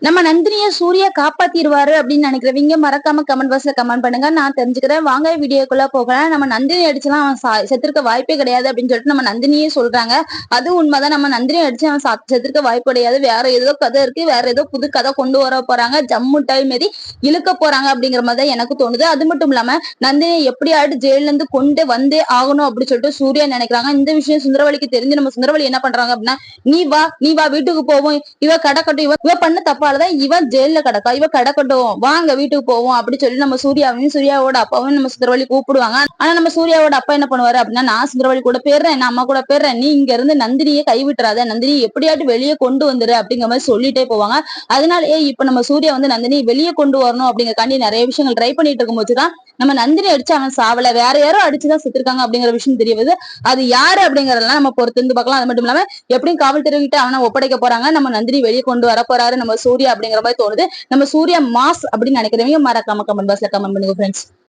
நம்ம நந்தினிய சூர்யா காப்பாத்திடுவாரு அப்படின்னு நினைக்கிறவங்க மறக்காம கமெண்ட் பாக்ஸ்ல கமெண்ட் பண்ணுங்க. நான் தெரிஞ்சுக்கிறேன். வாங்க வீடியோக்குள்ள போகலாம். நம்ம நந்தினி அடிச்சுலாம் அவன் சா- வாய்ப்பே கிடையாது அப்படின்னு சொல்லிட்டு நம்ம நந்தினியே சொல்றாங்க. அது உண்மைதான். நம்ம நந்தினி அடிச்சு அவன் சா- வாய்ப்பு கிடையாது. வேற ஏதோ கதை இருக்கு. வேற ஏதோ புது கதை கொண்டு வர போறாங்க. ஜம்மு டைம் மாரி இழுக்க போறாங்க அப்படிங்கிற மாதிரி தான் எனக்கு தோணுது. அது மட்டும் இல்லாம நந்தினியை எப்படியாவது ஜெயில இருந்து கொண்டு வந்தே ஆகணும் அப்படின்னு சொல்லிட்டு சூர்யா நினைக்கிறாங்க. இந்த விஷயம் சுந்தரவழிக்கு தெரிஞ்சு நம்ம சுந்தரவழி என்ன பண்றாங்க அப்படின்னா நீ வா நீ வா வீட்டுக்கு போவோம். இவ கடக்கட்டும் இவ இவ பண்ண தப்பா தப்பாலதான் இவன் ஜெயில கிடக்கா. இவ கிடக்கட்டும். வாங்க வீட்டுக்கு போவோம் அப்படின்னு சொல்லி நம்ம சூர்யாவையும் சூர்யாவோட அப்பாவும் நம்ம சுந்தரவழி கூப்பிடுவாங்க. ஆனா நம்ம சூர்யாவோட அப்பா என்ன பண்ணுவாரு அப்படின்னா நான் சுந்தரவழி கூட போயிடுறேன். நான் அம்மா கூட போயிடுறேன். நீ இங்க இருந்து நந்தினியை கைவிட்டுறாத. நந்தினி எப்படியாட்டு வெளியே கொண்டு வந்துரு அப்படிங்கிற மாதிரி சொல்லிட்டே போவாங்க. அதனாலயே இப்ப நம்ம சூர்யா வந்து நந்தினி வெளியே கொண்டு வரணும் அப்படிங்கறக்காண்டி நிறைய விஷயங்கள் ட்ரை பண்ணிட்டு இருக்கும்போது தான் நம்ம நந்தினி அடிச்சு அவன் சாவல. வேற யாரோ அடிச்சுதான் செத்துருக்காங்க அப்படிங்கிற விஷயம் தெரிய வருது அது யாரு அப்படிங்கறதெல்லாம் நம்ம பொறுத்திருந்து பார்க்கலாம். அது மட்டும் இல்லாம எப்படியும் காவல்துறை கிட்ட அவனை ஒப்படைக்க போறாங்க. நம்ம நந்தினி வெளியே கொண்டு வர போறாரு. நம்ம சூர்யா அப்படிங்கிற மாதிரி தோணுது. நம்ம சூர்யா மாஸ் அப்படின்னு நினைக்கிறவங்க மறக்காம கமெண்ட் பாக்ஸ்ல கமெண்ட் பண்ணுங்க ஃப்ரெண்ட்ஸ்